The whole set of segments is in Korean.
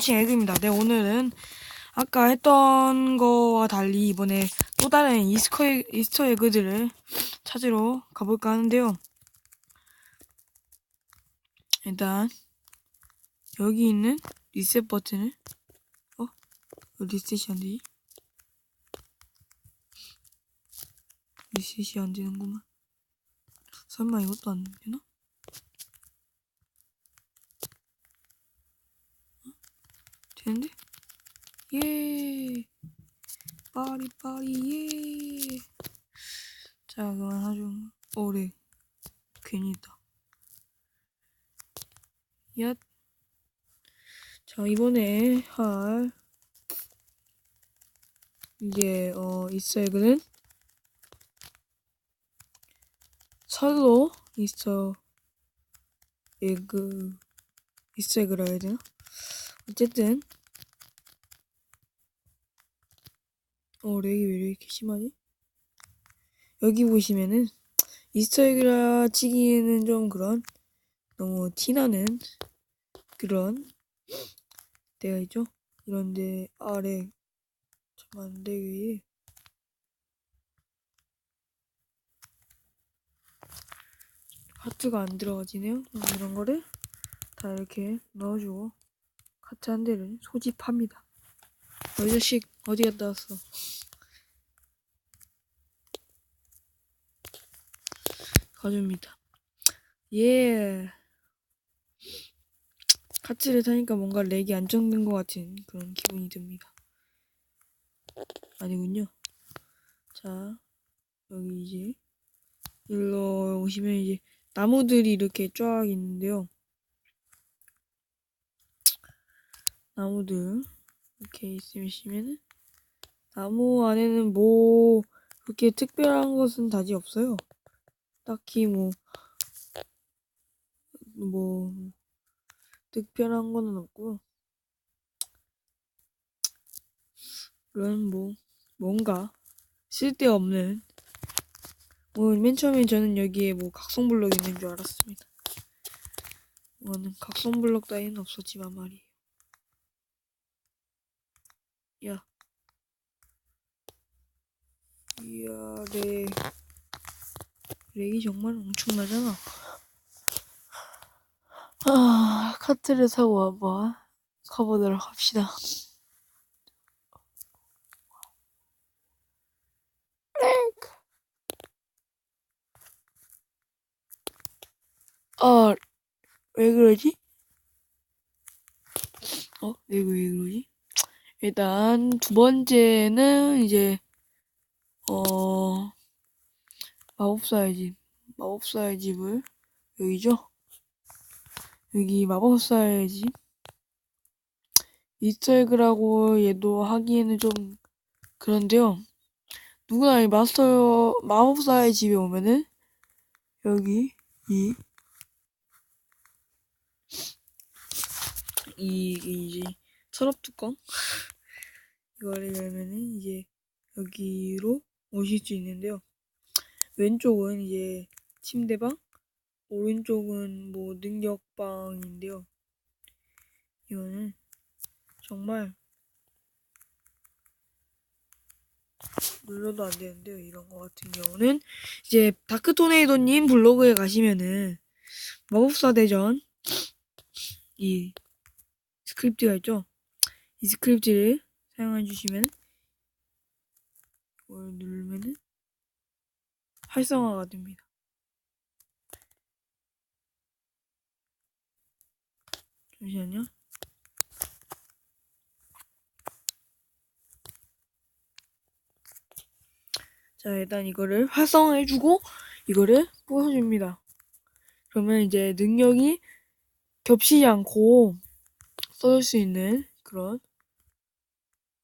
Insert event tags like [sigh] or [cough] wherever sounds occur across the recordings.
에그입니다. 네, 오늘은 아까 했던 거와 달리 이번에 또 다른 이스터, 이스터 에그들을 찾으러 가볼까 하는데요. 일단 여기 있는 리셋 버튼을 어? 왜 리셋이 안 되지? 리셋이 안 되는구만. 설마 이것도 안 되나? 되는데? 예! 빠리빠리, 예! 자, 그만 하죠. 오래. 괜히 있다. 야. 자, 이번에 할, 이게, 어, 이스터에그는 설로 이스터 에그, 이스터에그라 해야 되나? 어쨌든 어 렉이 왜 이렇게 심하지? 여기 보시면은 이스터에그라 치기에는 좀 그런 너무 티나는 그런 데가 있죠? 이런데 아래 잠깐만 렉이 하트가 안 들어가지네요 음, 이런 거를 다 이렇게 넣어주고 카트 한 대를 소집합니다. 어, 이 자식 어디 갔다 왔어? 가줍니다. 예. 카트를 타니까 뭔가 렉이 안정된 것 같은 그런 기분이 듭니다. 아니군요. 자, 여기 이제 일로 오시면 이제 나무들이 이렇게 쫙 있는데요. 나무들 이렇게 있으시면은 나무 안에는 뭐 그렇게 특별한 것은 다지 없어요. 딱히 뭐, 뭐, 특별한 거는 없고요. 그런 뭐, 뭔가 쓸데없는 뭐, 맨 처음에 저는 여기에 뭐 각성블럭 있는 줄 알았습니다. 뭐는 각성블럭 따위는 없었지만 말이에요. 야. 이야, 렉. 렉이 정말 엄청나잖아. 아, 카트를 사고 한번 가보도록 합시다. 아, 왜 그러지? 어, 왜, 왜 그러지? 일단 두 번째는 이제 어 마법사의 집 마법사의 집을 여기죠? 여기 마법사의 집. 이스터에그라고 얘도 하기에는 좀 그런데요. 누구나 이 마스터 마법사의 집에 오면은 여기 이 이, 이, 이제 서랍 뚜껑 이거를 열면은 이제 여기로 오실 수 있는데요. 왼쪽은 이제 침대방, 오른쪽은 뭐 능력방인데요. 이거는 정말 눌러도 안 되는데요. 이런 거 같은 경우는 이제 다크토네이도님 블로그에 가시면은 마법사 대전 이 스크립트가 있죠. 이 스크립트를 사용해 주시면 이걸 누르면은 활성화가 됩니다. 잠시만요. 자, 일단 이거를 활성화해주고 이거를 부숴줍니다. 그러면 이제 능력이 겹치지 않고 써줄 수 있는 그런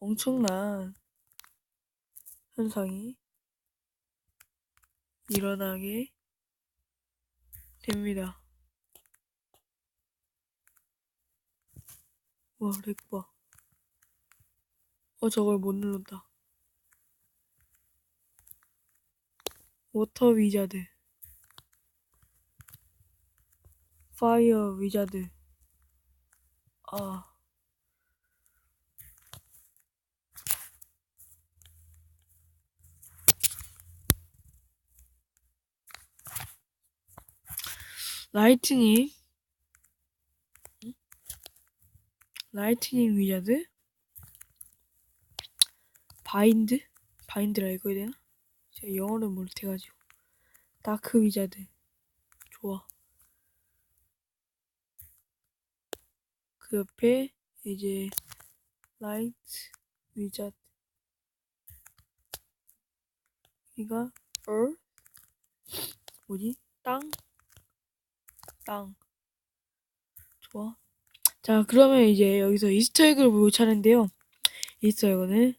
엄청난 현상이 일어나게 됩니다. 와, 렉봐. 어, 저걸 못 눌렀다. 워터 위자드. 파이어 위자드. 아. 라이트닝 응? 라이트닝 위자드 바인드 바인드라 읽어야 되나? 제가 영어를 못해가지고 다크 위자드 좋아 그 옆에 이제 라이트 위자드 이가 earth 뭐지? 땅? 땅. 좋아. 자, 그러면 이제 여기서 이스터에그를 볼 차례인데요. 이스터에그는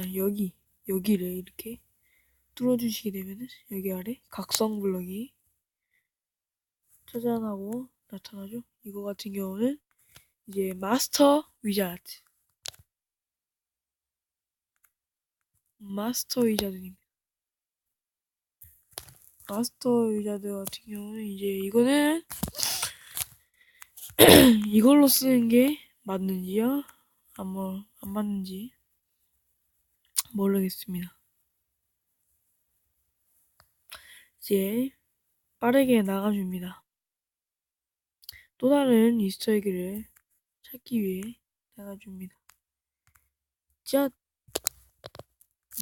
아니, 여기, 여기를 이렇게 뚫어주시게 되면은 여기 아래 각성 블럭이 짜잔하고 나타나죠. 이거 같은 경우는 이제 마스터 위자드. 마스터 위자드입니다. 마스터 위자드 같은 경우는 이제 이거는 [clears throat] 이걸로 쓰는 게 맞는지요? 안, 뭐, 안 맞는지 모르겠습니다. 이제 빠르게 나가줍니다. 또 다른 이스터에그를 찾기 위해 나가줍니다. 자,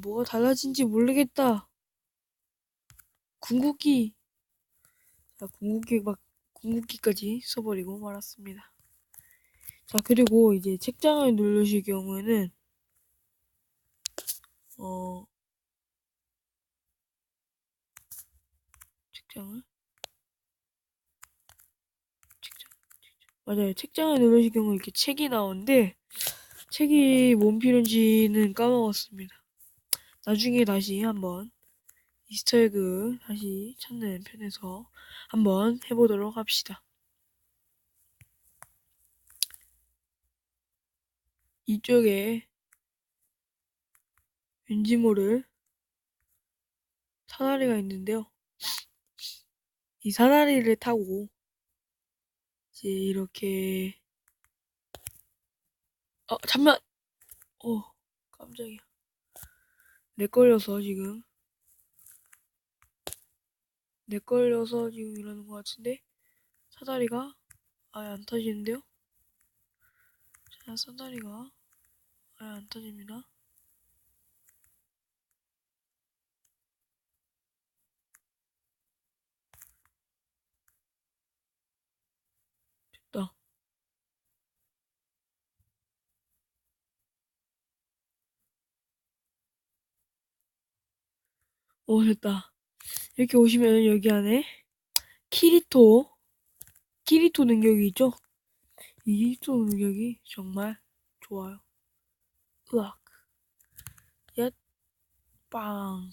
뭐가 달라진지 모르겠다. 궁극기. 자, 궁극기 막 궁극기까지 써버리고 말았습니다. 자, 그리고 이제 책장을 누르실 경우에는 어 책장을 책장, 책장. 맞아요. 책장을 누르실 경우 이렇게 책이 나오는데 책이 뭔 필요인지는 까먹었습니다. 나중에 다시 한번 이스터에그 다시 찾는 편에서 한번 해보도록 합시다. 이쪽에 왠지 모를 사다리가 있는데요. 이 사다리를 타고 이제 이렇게 어 잠만 어 깜짝이야 내 걸려서 지금 내 걸려서 지금 이러는 것 같은데 사다리가 아예 안 터지는데요? 자 사다리가 아예 안 터집니다. 됐다. 오 됐다. 이렇게 오시면 여기 안에 키리토 키리토 능력이 있죠? 이 키리토 능력이 정말 좋아요. 으악. 얏. 빵.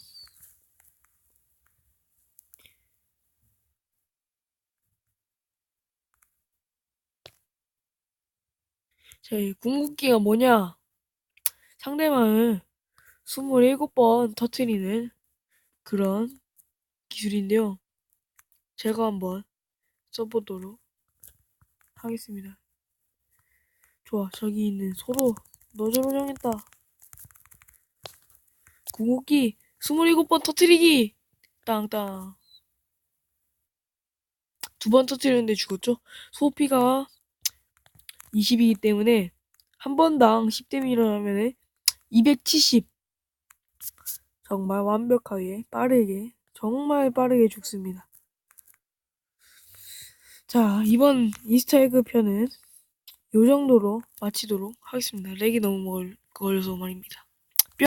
자, 이 궁극기가 뭐냐? 상대방을 27번 터트리는 그런 기술인데요. 제가 한번 써보도록 하겠습니다. 좋아, 저기 있는 소로 너저로 정했다. 궁극기 27번 터트리기! 땅땅. 두 번 터트렸는데 죽었죠? 소피가 20이기 때문에 한 번당 10댐이 일어나면 270. 정말 완벽하게 빠르게 정말 빠르게 죽습니다. 자 이번 이스터 에그 편은 요 정도로 마치도록 하겠습니다. 렉이 너무 멀, 걸려서 말입니다.